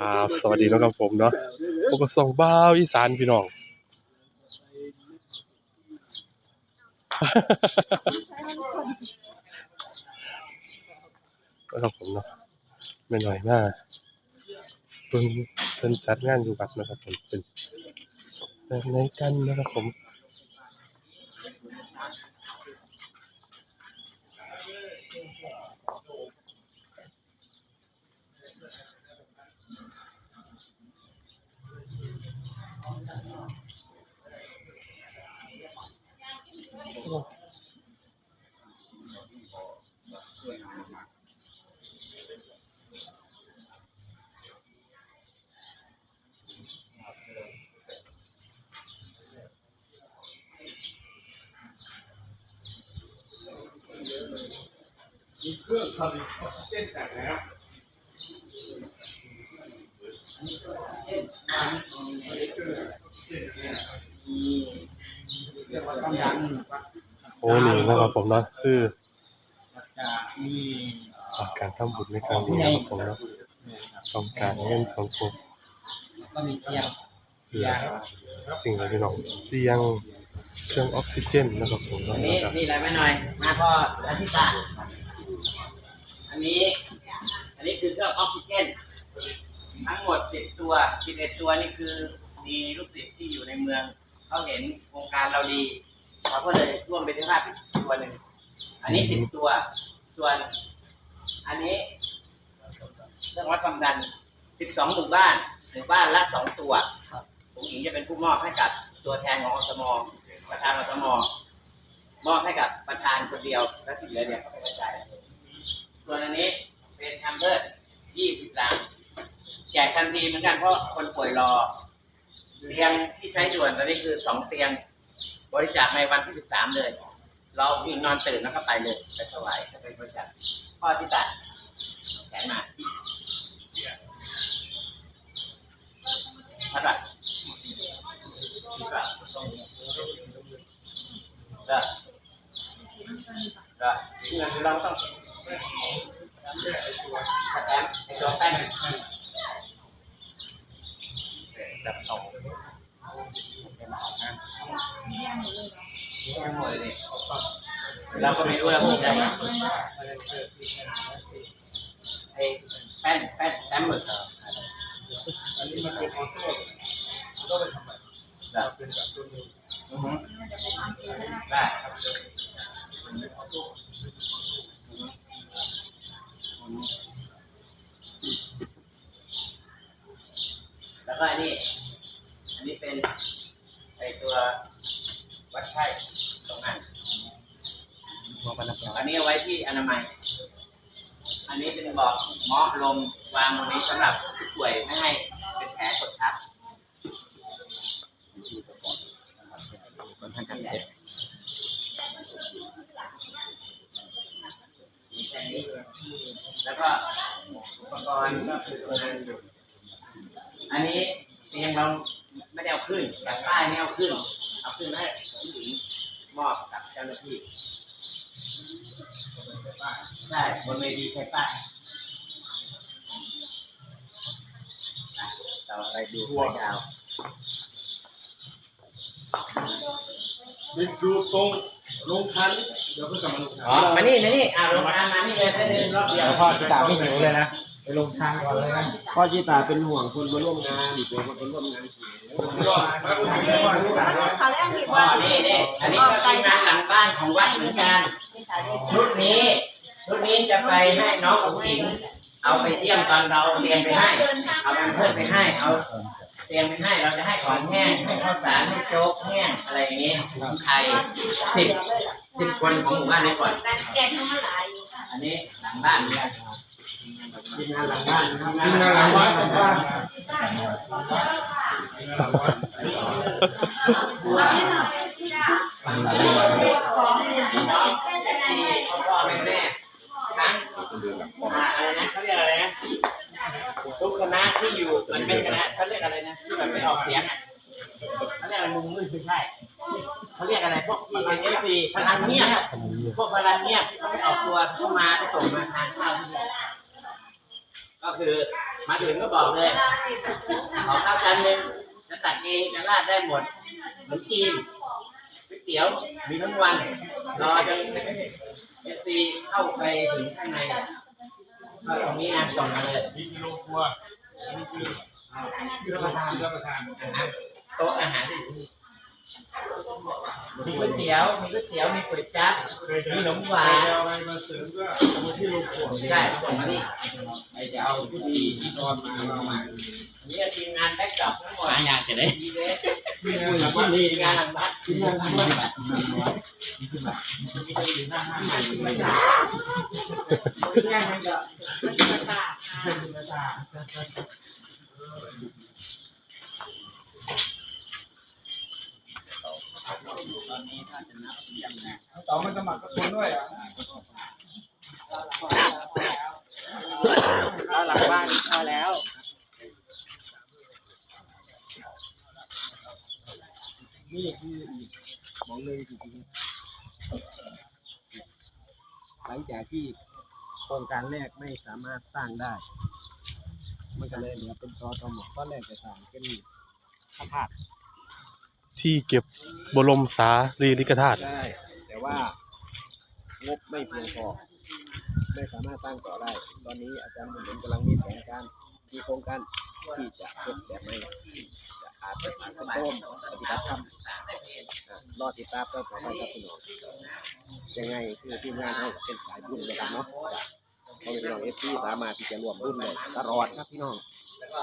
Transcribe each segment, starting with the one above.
อ่าสวัสดีนะครับผมเนาะพวกส่งบ้าวอีสานพี่น้อง นะครับผมเนาะไม่หน่อยมากเพิ่นเพิ่นจัดงานอยู่วัดนะครับผมเป็นแบบไหนกันนะครับผม เครื่องผลิตออกซิเจนจากแล้วโอ้นี่นะครับผมเนาะคืออาการทำบุญในครั้งนี้นะครับผมเนาะต้องการเงินสมทบก็มีเตียงเพื่อสิ่งอะไรพี่น้องเตียงเครื่องออกซิเจนนะครับผมเนาะอันแล้วนี้ก็นี่อะไรไม่หน่อยมาพ่ออธิตา อันนี้ อันนี้คือเครื่องออกซิเจนทั้งหมดสิบตัวสิบเอ็ดตัวนี่คือมีลูกศิษย์ที่อยู่ในเมือง เขาเห็นโครงการเราดีเขาก็เลยร่วมเป็นเจ้าภาพอีกตัวหนึ่ง อันนี้สิบตัว ส่วน อันนี้เรื่องวัดความดันสิบสองหมู่บ้านหมู่บ้านละสองตัวผมหญิงจะเป็นผู้มอบให้กับตัวแทนของอสมประธานอสมมอบให้กับประธานคนเดียว และที่เหลือเนี่ยเขาไปกระจาย ส่วนอันนี้เป็นแฮมเบอร์ยี่สิบลังแจกทันทีเหมือนกันเพราะคนป่วยรอ เตียงที่ใช้ด่วนตอนนี้คือสองเตียง บริจาคในวันที่สิบสามเลย เราวิ่งนอนตื่นแล้วก็ไปเลยไปถวายไปบริจาคพ่อที่ตัดแขนมาพัดวัดที่ตัดตรงได้ได้เงินเราต้อง ตมป์ไอ้ตัวแป้นแบบเอาเป็นของงานไม่หมดเลยเราก็ไม่รู้แล้วผมจะไอ้แป้นแป้นแป้นหมึกอันนี้มันเป็นออโต้ก็ไปทำใหม่ แบบ เป็นแบบตัวนี้ อือฮึได้ครับแล้วก็อันนี้ อันนี้เป็นไอตัววัดไข้สองอัน อันนี้เอาไว้ที่อนามัย อันนี้เป็นบอกหมอลมวางตรงนี้สำหรับผู้ป่วยไม่ให้เป็นแผลกดทับค่อนข้างจะเจ็บมีแค่นี้แล้วก็อุปกรณ์ก็คือตัวนั้นอันนี้เตียงเราไม่ได้เอาขึ้นจากป้ายไม่เอาขึ้น เอาขึ้นให้ผู้หญิงมอบกับเจ้าหน้าที่ ใช่บนเวทีใช้ป้ายเราไปดูหัวยาวไปดูตรงลงคันเดี๋ยวเพิ่งกลับมาลงคันอ๋อมานี่มานี่อ่าลงมามานี่เลยแค่เดินรอบเดียวพ่อจิตาไม่หิวเลยนะไปลงทางก่อนเลยนะพ่อจิตาเป็นห่วงคนมาร่วมงานอีกคนมาร่วมงานหิวเขาเรียกมีอ๋ว่าอนี่นี่อันนี้ก็เป็นงานหลังบ้านของวัดเหมือนกันชุดนี้ ชุดนี้จะไปให้น้องผู้หญิงเอาไปเยี่ยมตอนเราเรียนไปให้ เอาแอมเพิร์สไปให้ เอาเตรียมไปให้ เราจะให้ของแห้งให้ข้าวสารให้โจ๊กแห้งอะไรอย่างนี้ไข่สิบสิบคนของหมู่บ้านนี้ก่อน แกงทั้งหลายอยู่อันนี้หลังบ้านเหมือนกันทีมงานหลังบ้านนะครับทีมงานหลังบ้านหลังบ้าน อะไรนะเขาเรียกอะไรนะทุกคณะที่อยู่มันเป็นคณะเขาเรียกอะไรนะที่แบบไม่ออกเสียงอะเขาเรียกอะไรมุมมืดไม่ใช่เขาเรียกอะไรพวกที่เป็นเอฟซีพลังเงียบพวกพลังเงียบที่เขาไม่ออกตัวเข้ามาไปส่งมาทานข้าวที่นี่ก็คือมาถึงก็บอกเลยขอข้าวจานหนึ่งจะตักเองจะราดได้หมดเหมือนจีนก๋วยเตี๋ยวมีทั้งวันรอจนเอฟซีเข้าไปถึงข้างใน ตรงนี้นะส่งมาเลยมีกิโลครัวมีที่ที่รับประทานรับประทานอาหารโต๊ะอาหารที่อยู่นี่มีก๋วยเตี๋ยว มีก๋วยเตี๋ยว มีก๋วยจั๊บเคยมีขนมหวาใครนเอาอะไรมาเสริมก็เอามาที่โรงครัวใช่ส่งมานี่ใครจะเอาผู้ดีที่นอนมาเอามาอั นนี้ทีมงานแบ็กดรอปทั้งหมดอยากจะได้ดีเลยที่งานหลังบ้านทีมงานหลังบ้านที่งานหลังบ้านมีคนอยู่หน้าห้างใหม่ไม่ได้ที่งานมันก็เป็นธรรมดาต่อมันสมัครกับคนด้วยอะ เอาหลังบ้านเข้าแล้ว นี่คืออีกมองเลยจริงๆหลังจากที่โครง การแรกไม่สามารถสร้างได้ มันก็เลยเหลือเป็นตอตอหมอก็แรกจะสร้างเป็นพระธาตุที่เก็บบรมสารีริกธาตุได้แต่ว่างบไม่เพียงพอไม่สามารถสร้างต่อได้ ตอนนี้อาจารย์หมุนกำลังมีแผนการมีโครงการที่จะเก็บแบบใหม่จะอาจจะสร้างต้นต้นปฏิบัติธรรมอะรอติดตามต่อไปครับพี่น้องยังไงคือทีมงานเราเป็นสายบุญเลยครับเนาะ เขาเป็นพี่น้องเอฟซีสามารถที่จะรวมบุญได้ตลอดครับพี่น้องแล้วก็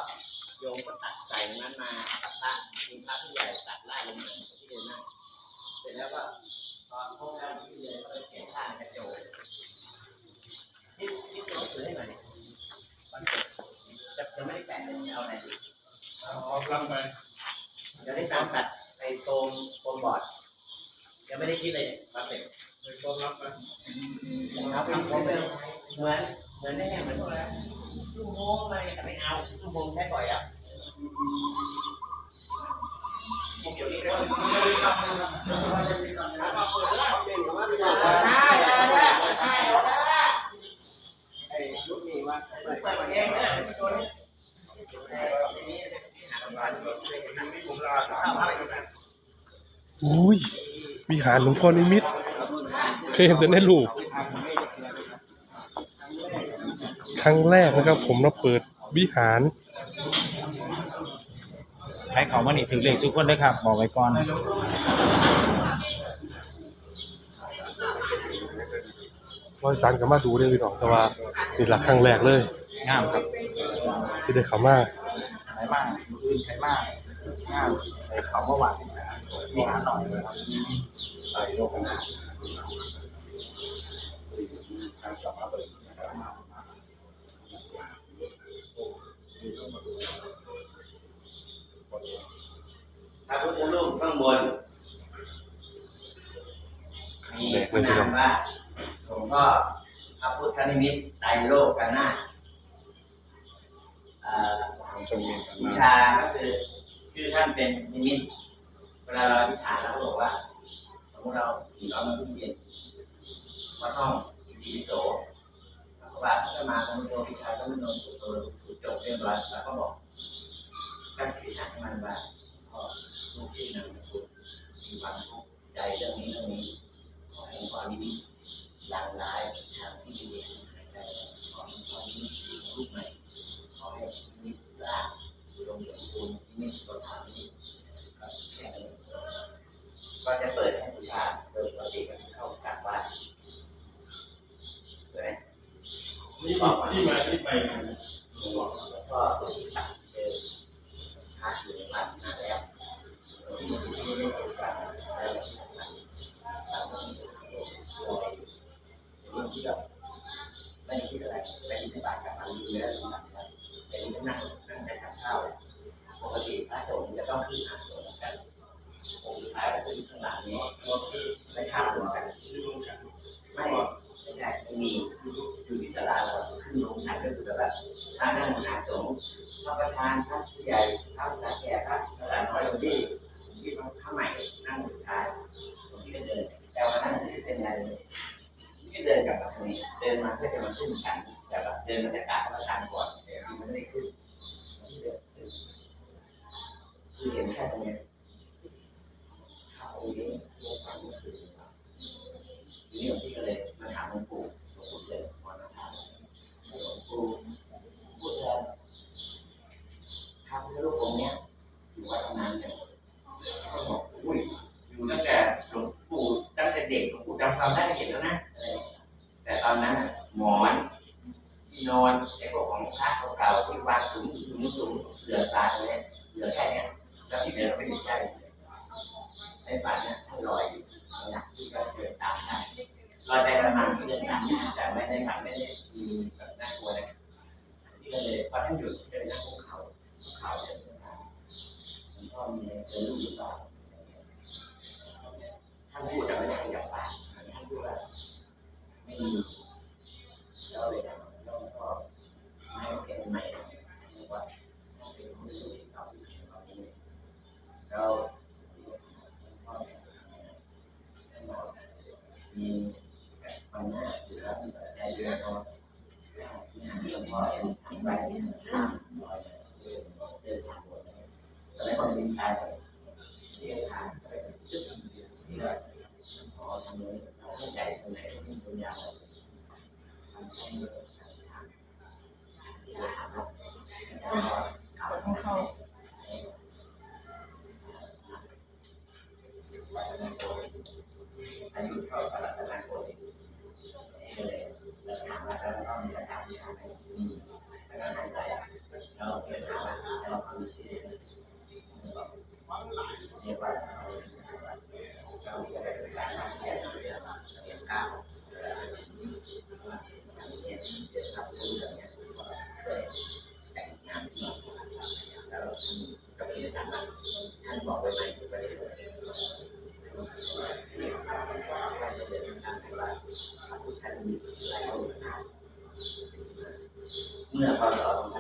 โยมก็ตัดใส่นั้นมาตัดพระมีพระผู้ใหญ่ตัดไล่ลงมาที่เดินหน้าเสร็จแล้วก็ตอนพวกเราที่เดินก็เขียนท่ากระโจนนี่นี่ตัวถือให้หน่อยวันจะจะไม่ได้แปะเลยเอาอะไรดีเอาลำไปจะได้ตามตัดไปโตรงโตรงบอร์ด ยังไม่ได้คิดเลยมาเสร็จไปต้อนรับไปครับทำผมเป็นเหมือนเหมือนได้ไงเหมือนพวกแล้วลูกโม้อะไรแต่ไม่เอาลูกโม้แค่ปล่อยอะเดี๋ยวนี้ก็ได้ได้ได้ได้ไอ้ยุคนี้ว่าเปิดเองเนี่ยมันโดนผมลาสามไปกันอุ้ย วิหารหลวงพ่อนิมิตรเคยเห็นแต่ในรูปครั้งแรกนะครับ ผมมาเปิดวิหารใช้เขามานี่ถือเลขทุกคนด้วยครับ บอกไว้ก่อนร้อยสารก็มาดูได้พี่น้องแต่ว่านี่หลักครั้งแรกเลยงามครับที่ได้เข้ามาใครบ้างอื่นใครบ้างงามใส่เขาเมื่อวาน มีหาหน่อยเลยครับใส่โลกนะพระพุทธรูปข้างบนมีแน้องนามว่าหลวงพ่อพระพุทธนิมิตไตรโลกกันหน้าวิชาก็คือชื่อท่านเป็นนิมิต ลาเราอธิษฐานเราก็บอกว่าสมมติเราผีเรามาพุ่งเย็นวัดห้องอิติปิโสพระบาทสมาสมุทโธวิชาสมุทโนสุตโตสุจบเรียบร้อยแล้วก็บอกตั้งจิตอธิฐานมันว่าพ่อลูกชื่อนามสกุลมีความทุกข์ใจเรื่องนี้เรื่องนี้ขอให้ความนิมิตหลั่งร้ายทางที่ดีหายใจขอให้ความนิมิตชีวิตลูกใหม่ ขอให้นิมิตร่างอุดมสมบูรณ์นิมิตสุขภาพนี้ก็แค่นี้ก็จะเปิดให้บูชาโดยปกติก็เข้ากราบไหว้สวยไหม นี่ที่มาที่ไป ก็ตัวที่สั่งเจอพระอยู่ในวัดนานแล้วที่มันที่ไม่ได้ถูกกันแล้วที่สั่งสั่งที่รวยเรื่อง ที่แบบไม่ได้คิดอะไรไปที่ตลาดกับมันเยู่แล้ เราได้ประมาณที่เดินทางแต่ไม่ได้ทบไม่ได้ดีแบบน่ากลัวนะที่ก็เลยพอท่านหยุดก็เลยนั่งคุกเขาภูเขาเสร็จแล้วก็มีเป็นลูกอยู่ต่อท่านพูดแต่ไม่ได้ขยับปท่านพูดว่าไม่มี ขอทำเลยเส้นใหญ่ตรงไหนตรงยาวทำเส้นเลย Não é a palavra.